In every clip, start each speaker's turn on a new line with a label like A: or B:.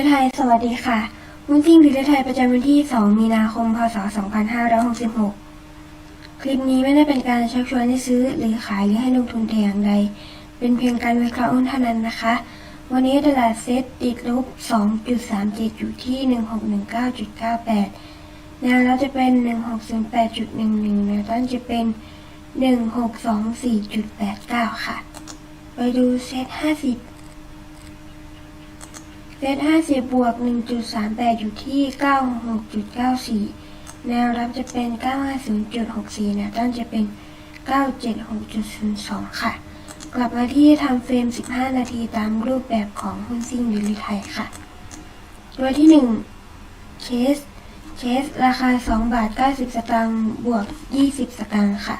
A: ลือไทย สวัสดีค่ะหุ้นซิ่งดีลเลอไทยประจำวันที่ 2 มีนาคม พศ 2566 คลิปนี้ไม่ได้เป็นการชักชวนให้ซื้อหรือขายหรือให้ลงทุนแต่อย่างใด เป็นเพียงการวิเคราะห์หุ้นเท่านั้นนะคะ วันนี้ตลาดเซ็ตติดลบ 2.37 อยู่ที่ 1619.98 แนวรับจะเป็น 1608.11 แนวต้านจะเป็น 1624.89 ค่ะ ไปดูเซ็ต50 เซต50บวก 1.38 อยู่ที่96.94 แนวรับจะเป็น 950.64 แนวต้านจะเป็น 976.02 ค่ะ กลับมาที่ทำเฟรม 15 นาทีตามรูปแบบของหุ้นซิ่งดิลิไทยค่ะ ตัวที่ 1 เคส เคสราคา 2 บาท 90 สตางค์บวก 20 สตางค์ค่ะ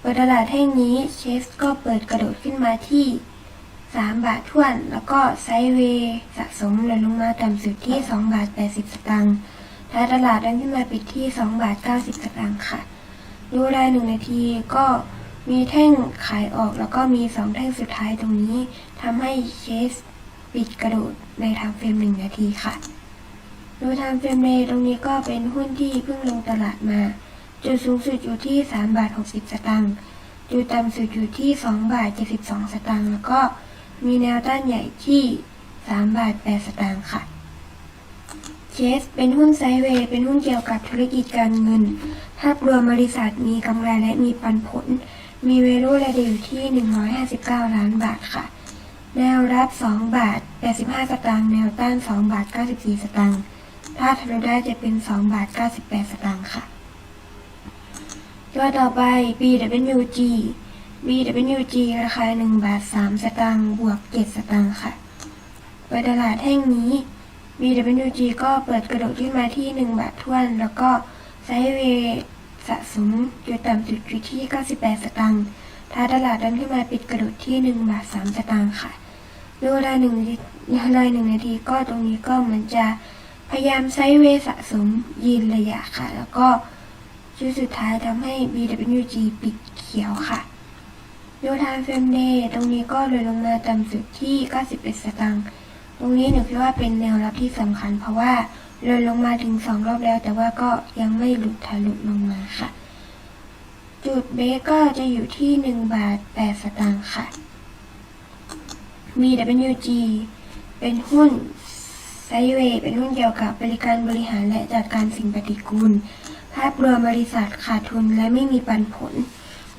A: เปิดตลาดแท่งนี้เคสก็เปิดกระโดดขึ้นมาที่ 3 บาทท้วน แล้วก็ไซเวย์สะสมเลยลงมาต่ำสุดที่ 2 บาท 80 สตางค์ท้ายตลาดดันขึ้นมาปิดที่ 2 บาท 90 สตางค์ค่ะ ดูรายหนึ่งนาทีก็มีแท่งขายออกแล้วก็มี 2 แท่งสุดท้ายตรงนี้ทำให้เคสปิดกระโดดในทางเฟรม 1 นาทีค่ะ ดูทางเฟรมเรตรงนี้ก็เป็นหุ้นที่เพิ่งลงตลาดมา จุดสูงสุดอยู่ที่ 3 บาท 60 สตางค์ จุดต่ำสุดอยู่ที่ 2 บาท 72 สตางค์ แล้วก็ มีแนวต้านใหญ่ที่3บาท8สตางค์ค่ะเคสเป็นหุ้นไซเวย์เป็นหุ้นเกี่ยวกับธุรกิจการเงิน ภาพรวมบริษัทมีกำไรและมีปันผล มีเวลูระดับอยู่ที่ 159 ล้านบาทค่ะ แนวรับ 2 บาท 85 สตางค์ แนวต้าน 2 บาท 94 สตางค์ ถ้าทะลุได้จะเป็น 2 บาท 98 สตางค์ค่ะ ตัวต่อไป BWG BWG ราคา1บาท3สตางค์บวก 7 สตางค์ค่ะเปิดตลาดแท่งนี้ BWG ก็เปิดกระโดดขึ้นมาที่ 1 บาททวน แล้วก็ไซด์เวย์สะสมจุดต่ำสุดอยู่ที่ 98 สตางค์ท้าตลาดดันขึ้นมาปิดกระโดดที่ 1 บาท 3 สตางค์ค่ะดูรายหนึ่งนาทีรายหนึ่งนาทีก็ตรงนี้ก็เหมือนจะพยายามไซด์เวย์สะสมยืนระยะค่ะ แล้วก็ชุดสุดท้ายทำให้ BWG ปิดเขียวค่ะ ดูทางเฟรมเดย์ตรงนี้ก็เลยลงมาต่ำสุดที่ 91 สตางค์ ตรงนี้หนูคิดว่าเป็นแนวรับที่สำคัญ เพราะว่าเลยลงมาถึง 2 รอบแล้ว แต่ว่าก็ยังไม่หลุดทะลุลงมาค่ะ จุดเบก็จะอยู่ที่ 1 บาท 8 สตางค์ค่ะ BWG เป็นหุ้นไซเวย์เป็นหุ้นเกี่ยวกับบริการบริหารและจัดการสิ่งปฏิกูล ภาพรวมบริษัทขาดทุนและไม่มีปันผล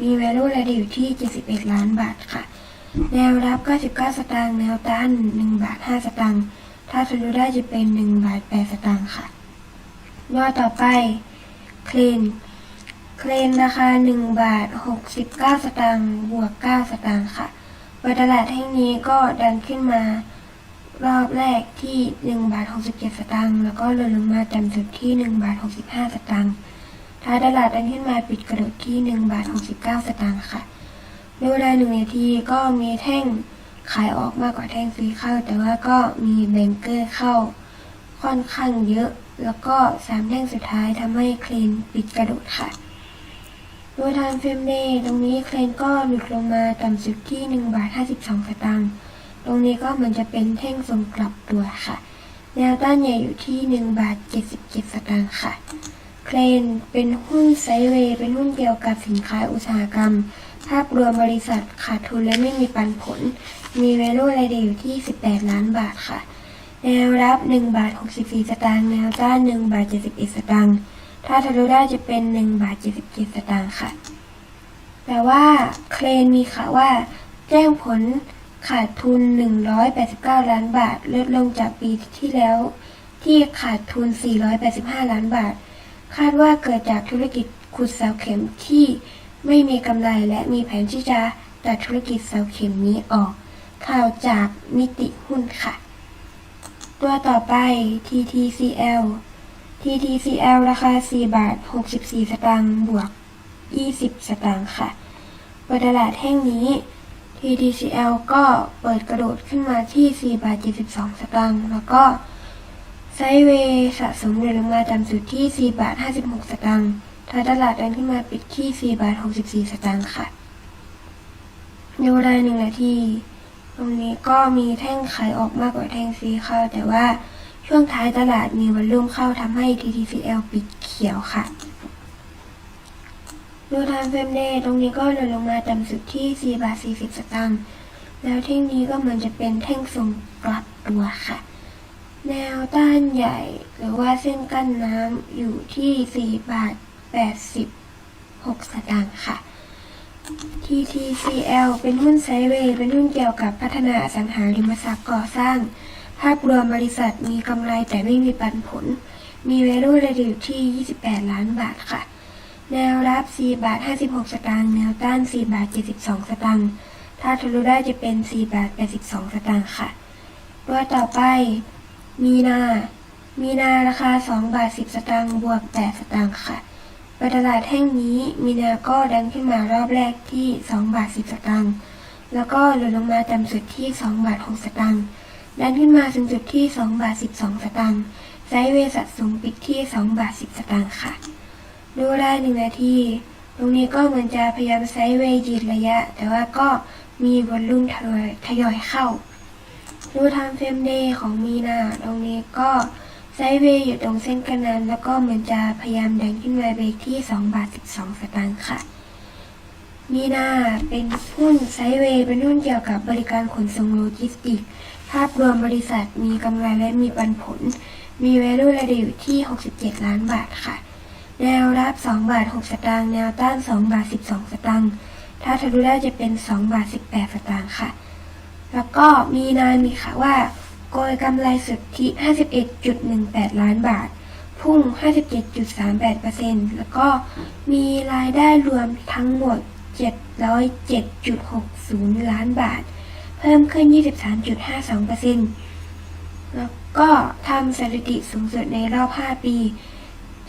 A: มี value รายได้อยู่ที่ 71 ล้านบาทค่ะ แนวรับ 99 สตางค์ แนวต้าน 1 บาท 5 สตางค์ ถ้าทะลุได้จะเป็น 1 บาท 8 สตางค์ค่ะยอดต่อไป เคลน เคลนราคา 1 บาท 69 สตางค์ บวก 9 สตางค์ค่ะเปิดตลาดแห่งนี้ก็ดันขึ้นมารอบแรกที่ 1 บาท 67 สตางค์ แล้วก็ลดลงมาต่ำสุดที่ 1 บาท 65 สตางค์ ท้ายตลาดดันขึ้นมาปิดกระโดดที่1บาท69 สตางค์ค่ะในเวลาหนึ่งนาทีก็มีแท่งขายออกมากกว่าแท่งซื้อเข้า แต่ว่าก็มีแบงเกอร์เข้าค่อนข้างเยอะ แล้วก็สามแท่งสุดท้ายทำให้เคลนปิดกระโดดค่ะ โดยทางเฟรมเดย์ตรงนี้เคลนก็หลุดลงมาต่ำสุดที่1บาท52 สตางค์ตรงนี้ก็เหมือนจะเป็นแท่งส่งกลับตัวค่ะ แนวต้านใหญ่อยู่ที่1บาท77 สตางค์ค่ะ เคลนเป็นหุ้นไซเวย์เป็นหุ้นเกี่ยวกับสินค้าอุตสาหกรรม ภาพรวมบริษัทขาดทุนและไม่มีปันผล มี value รายได้อยู่ที่ 18 ล้านบาทค่ะ แนวรับ 1 บาท 64 สตางค์ แนวต้าน 1 บาท 71 สตางค์ ถ้าทะลุได้จะเป็น 1 บาท 77 สตางค์ค่ะ แต่ว่าเคลนมีข่าวว่า แจ้งผลขาดทุน 189 ล้านบาท ลดลงจากปีที่แล้วที่ขาดทุน 485 ล้านบาท คาดว่าเกิดจากธุรกิจขุดเสาเข็มที่ไม่มีกำไรและมีแผนที่จะตัดธุรกิจเสาเข็มนี้ออก ข่าวจากมิติหุ้นค่ะ ตัวต่อไป TTCL TTCL ราคา 4 บาท 64 สตางค์บวก 20 สตางค์ค่ะเปิดตลาดแห่งนี้ TTCL ก็เปิดกระโดดขึ้นมาที่ 4 บาท 72 สตางค์แล้วก็ ไซเวย์สะสมเดือนลงมาต่ำสุดที่ 4 บาท 56 สตางค์ท้ายตลาดเดันขึ้นมาปิดที่ 4 บาท 64 สตางค์ค่ะ ในเวลาหนึ่งนาที ตรงนี้ก็มีแท่งขายออกมากกว่าแท่งซื้อเข้า แต่ว่าช่วงท้ายตลาดมีวันลุ่มเข้าทำให้ TTCL ปิดเขียวค่ะดูทางเฟรมเดย์ตรงนี้ก็เลยลงมาต่ำสุดที่ 4 บาท 40 สตางค์ แล้วแท่งนี้ก็เหมือนจะเป็นแท่งทรงกลับตัวค่ะ แนวต้านใหญ่ หรือว่าเส้นกั้นน้ำอยู่ที่ 4 บาท 86 สตางค์ค่ะ TTCL เป็นหุ้นไซเวย์เป็นหุ้นเกี่ยวกับพัฒนาอสังหาริมทรัพย์ก่อสร้าง ภาพรวมบริษัทมีกำไรแต่ไม่มีปันผล มี value ระดับที่ 28 ล้านบาทค่ะ แนวรับ 4 บาท 56 สตางค์ แนวต้าน 4 บาท 72 สตางค์ ถ้าทะลุได้จะเป็น 4 บาท 82 สตางค์ค่ะ ตัวต่อไป มีนา มีนาราคา2บาท10 สตางค์บวก8สตางค์ค่ะไปตลาดแห่งนี้มีนาก็ดันขึ้นมารอบแรกที่2บาท10 สตางค์แล้วก็หล่นลงมาต่ำสุดที่2บาท6สตางค์ดันขึ้นมาสูงสุดที่2บาท12 สตางค์ไซด์เวย์สะสมปิดที่2บาท10 สตางค์ค่ะ ดูได้หนึ่งนาที ตรงนี้ก็เหมือนจะพยายามไซด์เวยืดระยะ แต่ว่าก็มีวอลลุ่มทยอยทยอยเข้า ดูทางเฟรมเดย์ของมีนาตรงนี้ก็ไซด์เวย์อยู่ตรงเส้นกันนั้น แล้วก็เหมือนจะพยายามดันขึ้นมาเบรกที่2บาท12สตางค์ค่ะ มีนาเป็นหุ้นไซด์เวย์เป็นหุ้นเกี่ยวกับบริการขนส่งโลจิสติก ภาพรวมบริษัทมีกำไรและมีปันผล มี value ระดับอยู่ที่ 67 ล้านบาทค่ะ แนวรับ2บาท6สตางค์แนวต้าน2บาท12สตางค์ถ้าทะลุได้จะเป็น2บาท18สตางค์ค่ะ แล้วก็มีนายมีข่าวว่าโกยกำไรสุทธิ 51.18 ล้านบาท พุ่ง 57.38%แล้วก็มีรายได้รวมทั้งหมด 707.60 ล้านบาท เพิ่มขึ้น 23.52%แล้วก็ทำสถิติสูงสุดในรอบ 5 ปี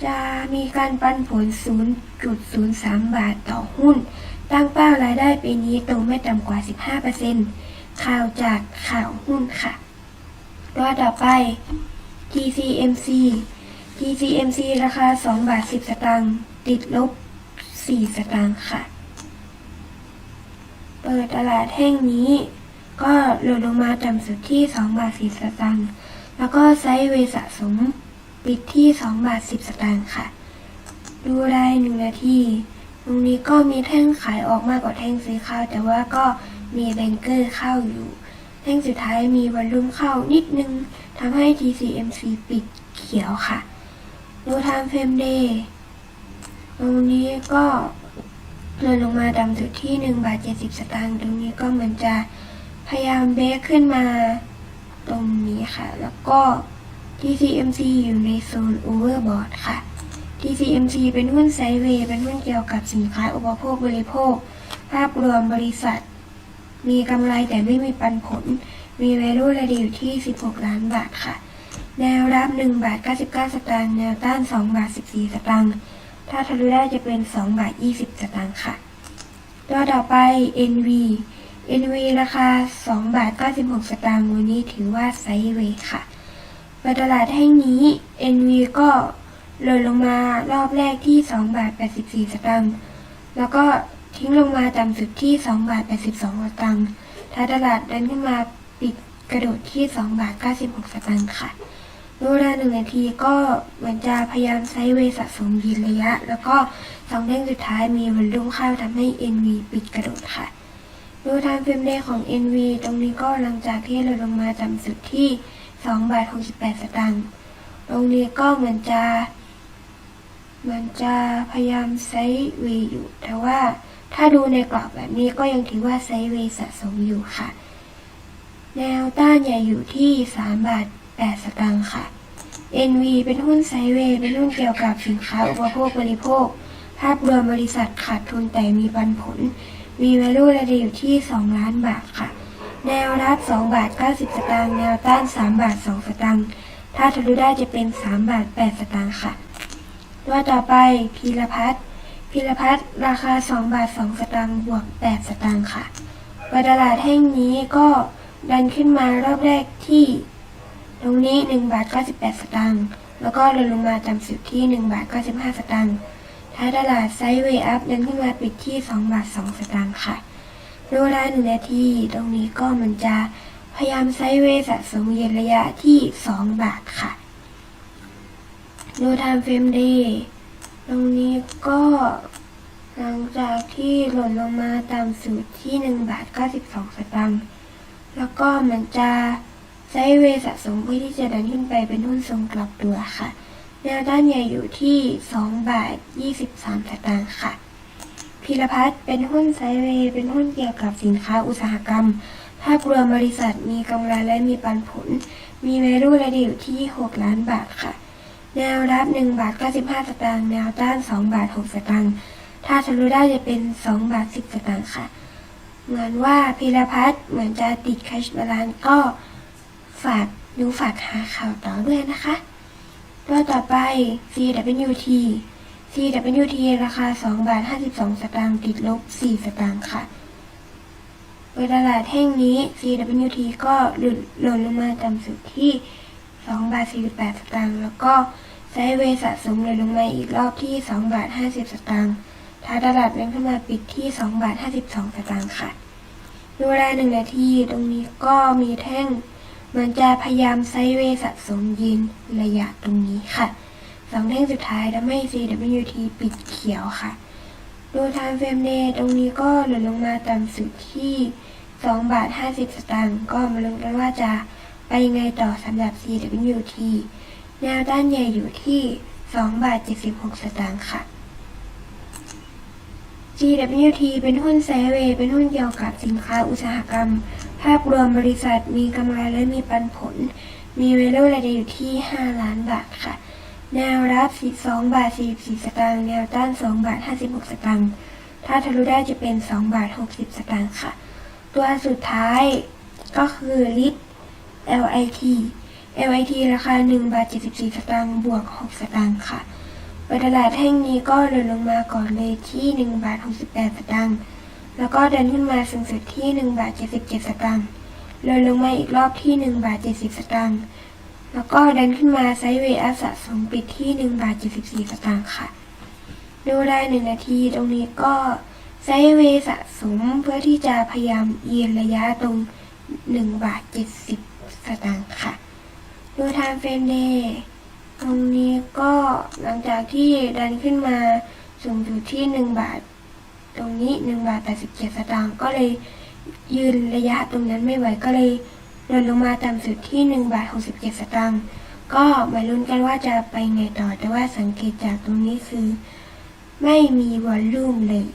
A: จะมีการปันผล 0.03 บาทต่อหุ้น ตั้งเป้ารายได้ปีนี้โตไม่ต่ำกว่า 15% ข่าวจากข่าวหุ้นค่ะตัวต่อไป TCMC TCMC ราคา 2 บาท 10 สตางค์ติดลบ 4 สตางค์ค่ะ เปิดตลาดแห่งนี้ ก็หล่นลงมาต่ำสุดที่ 2 บาท 10 สตางค์แล้วก็ไซด์เวย์สะสม ปิดที่ 2 บาท 10 สตางค์ค่ะ ดูรายหนึ่งนาที ตรงนี้ก็มีแท่งขายออกมากกว่าแท่งซื้อเข้าแต่ว่าก็ มีแบงเกอร์เข้าอยู่แท่งสุดท้ายมีวอลลุ่มเข้านิดนึงทำให้ TCMC ปิดเขียวค่ะดูทางเฟมเดย์ตรงนี้ก็ลื่อนลงมาต่ำสุดที่1บาท70 สตางค์ตรงนี้ก็เหมือนจะพยายามเบรกขึ้นมาตรงนี้ค่ะ แล้วก็ TCMC อยู่ในโซนโอเวอร์บอทค่ะ TCMC เป็นหุ้นไซด์เวย์เป็นหุ้นเกี่ยวกับสินค้าอุปโภคบริโภค ภาพรวมบริษัท มีกำไรแต่ไม่มีปันผล มี value ระดับอยู่ที่ 16 ล้านบาทค่ะ แนวรับ1บาท99 สตางค์ แนวต้าน2บาท14 สตางค์ ถ้าทะลุได้จะเป็น2บาท20 สตางค์ค่ะ ตัวต่อไป NV NV ราคา2บาท96 สตางค์ วันนี้ถือว่าไซด์เวย์ค่ะปตลาดแห่งนี้ NV ก็หล่นลงมารอบแรกที่2บาท84 สตางค์ แล้วก็ ทิ้งลงมาต่ำสุดที่ 2 บาท 82สตางค์ท้ายตลาดเดินขึ้นมาปิดกระโดดที่ 2 บาท 96สตางค์ค่ะดูเวลาหนึ่งนาทีก็เหมือนจะพยายามไซด์เวสะสมยืนระยะ แล้วก็สองเด้งสุดท้ายมีวอลลุ่มเข้าทำให้ NV ปิดกระโดดค่ะ ดูทางเฟรมเดย์ของ NV ตรงนี้ก็หลังจากที่เราลงมาต่ำสุดที่2บาท68สตางค์ตรงนี้ก็เหมือนจะ เหมันจะพยายามไซด์เวอยู่ แต่ว่า ถ้าดูในกรอบแบบนี้ก็ยังถือว่าไซด์เวย์สะสมอยู่ค่ะ แนวต้านใหญ่อยู่ที่ 3 บาท 8 สตางค์ค่ะ NV เป็นหุ้นไซด์เวย์เป็นหุ้นเกี่ยวกับสินค้าอุปโภคบริโภค ภาพรวมบริษัทขาดทุนแต่มีปันผล มี value ระดับอยู่ที่ 2 ล้านบาทค่ะ แนวรับ2บาท 90 สตางค์ แนวต้าน 3 บาท 2 สตางค์ ถ้าทะลุได้จะเป็น 3 บาท 8 สตางค์ค่ะ ตัวต่อไปพีรพัฒน์ พีรพัฒน์ราคา 2 บาท 2 สตางค์บวก 8 สตางค์ค่ะวัตลาดแห่งนี้ก็ดันขึ้นมารอบแรกที่ตรงนี้ 1 บาท 98 สตางค์แล้วก็ลดลงมาต่ำสุดที่ 1 บาท 95 สตางค์ท้ายตลาดไซด์เวย์อัพดันขึ้นมาปิดที่ 2 บาท 2 สตางค์ค่ะดูเวลาหนึ่งนาทีตรงนี้ก็มันจะพยายามไซด์เวย์สะสมเย็นระยะที่ 2 บาทค่ะดูไทม์เฟรมเดย์ ตรงนี้ก็หลังจากที่หล่นลงมาตามสูตรที่ 1 บาท 92 สตางค์ แล้วก็มันจะไซด์เวสะสมเพื่อที่จะดันขึ้นไปเป็นหุ้นทรงกลับตัวค่ะ แนวด้านใหญ่อยู่ที่ 2 บาท 23 สตางค์ค่ะ พีรพัฒน์เป็นหุ้นไซเวย์เป็นหุ้นเกี่ยวกับสินค้าอุตสาหกรรม ภาพรวมบริษัทมีกำไรและมีปันผล มี value และอยู่ที่ 6 ล้านบาทค่ะ แนวรับ1บาท95 สตางค์ แนวต้าน2บาท6สตางค์ ถ้าทะลุได้จะเป็น2บาท10 สตางค์ค่ะ เหมือนว่าพีรพัฒน์เหมือนจะติด cash balance ก็ฝากดูฝากหาข่าวต่อด้วยนะคะ ตัวต่อไป CWT CWT ราคา2บาท52 สตางค์ติดลบ 4 สตางค์ค่ะโดยตลาดแท่งนี้ CWT ก็หลุดหล่นลงมาต่ำสุดที่ 2บาท48 สตางค์ แล้วก็ไซด์เวย์สะสมเลยลงมาอีกรอบที่ 2 บาท 50 สตางค์ท้าตลาดเล่นขึ้นมาปิดที่ 2 บาท 52 สตางค์ค่ะ ดูเวลหนึ่งนาที ตรงนี้ก็มีแท่ง มันจะพยายามไซด์เวย์สะสมยืนระยะตรงนี้ค่ะสองแท่งสุดท้ายทำให้ CWT ปิดเขียวค่ะ ดูไทม์เฟรมเดย์ตรงนี้ก็หล่นลงมาต่ำสุดที่ 2 บาท 50 สตางค์ ก็มาลุ้นกันว่าจะ ไปยังไงต่อสำหรับ CWT แนวด้านใหญ่อยู่ที่ 2 บาท 76 สตางค์ค่ะ GWT เป็นหุ้นไซเวย์เป็นหุ้นเกี่ยวกับสินค้าอุตสาหกรรม ภาพรวมบริษัทมีกำไรและมีปันผล มีเวล u รายได้อยู่ที่ 5 ล้านบาทค่ะ แนวรับ2บาท 44 สตางค์ แนวต้าน 2 บาท 56 สตางค์ ถ้าทะลุได้จะเป็น 2 บาท 60 สตางค์ค่ะ ตัวสุดท้ายก็คือลิต LIT LIT ราคา1บาท74 สตางค์บวก 6 สตางค์ค่ะเปิดตลาดแห่งนี้ก็หล่นลงมาก่อนเลยที่1บาท68 สตางค์แล้วก็เดินขึ้นมาสูงสุดที่1บาท77 สตางค์หล่นลงมาอีกรอบที่1บาท70 สตางค์แล้วก็เดินขึ้นมาไซด์เวย์อัพสะสมปิดที่1บาท74 สตางค์ค่ะ ดูได้หนึ่งนาทีตรงนี้ก็ไซด์เวย์สะสมเพื่อที่จะพยายามเยียนระยะตรง1บาท70 สตางค์ค่ะ ดูไทม์เฟรมเดย์ตรงนี้ก็หลังจากที่ดันขึ้นมาสูงอยู่ที่ 1 บาท ตรงนี้ 1 บาท 87 สตางค์ก็เลยยืนระยะตรงนั้นไม่ไหวก็เลยล่นลงมาต่ำสุดที่ 1 บาท 67 สตางค์ก็มาลุ้นกันว่าจะไปไงต่อแต่ว่าสังเกตจากตรงนี้คือ ไม่มีวอลลุ่มเลย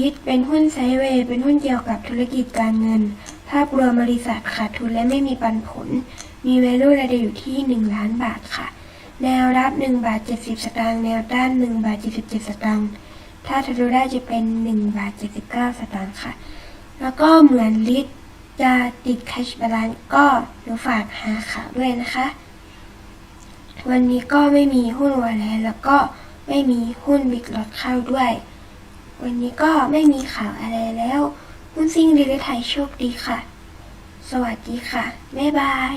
A: ลิทเป็นหุ้นไซเวย์เป็นหุ้นเกี่ยวกับธุรกิจการเงิน ภาพรวมบริษัทขาดทุนและไม่มีปันผล มี value รายได้อยู่ที่ 1 ล้านบาทค่ะ แนวรับ 1 บาท 70 สตางค์ แนวต้าน 1 บาท 77 สตางค์ ถ้าทะลุได้จะเป็น 1 บาท 79 สตางค์ค่ะ แล้วก็เหมือนลิทจะติด cash balance ก็หนูฝากหาข่าวด้วยนะคะ วันนี้ก็ไม่มีหุ้นวอลเลแล้วก็ไม่มีหุ้นบิ๊กลอตเข้าด้วย วันนี้ก็ไม่มีข่าวอะไรแล้ว คุณซิ่งดีเลยไทยโชคดีค่ะ สวัสดีค่ะ บ๊ายบาย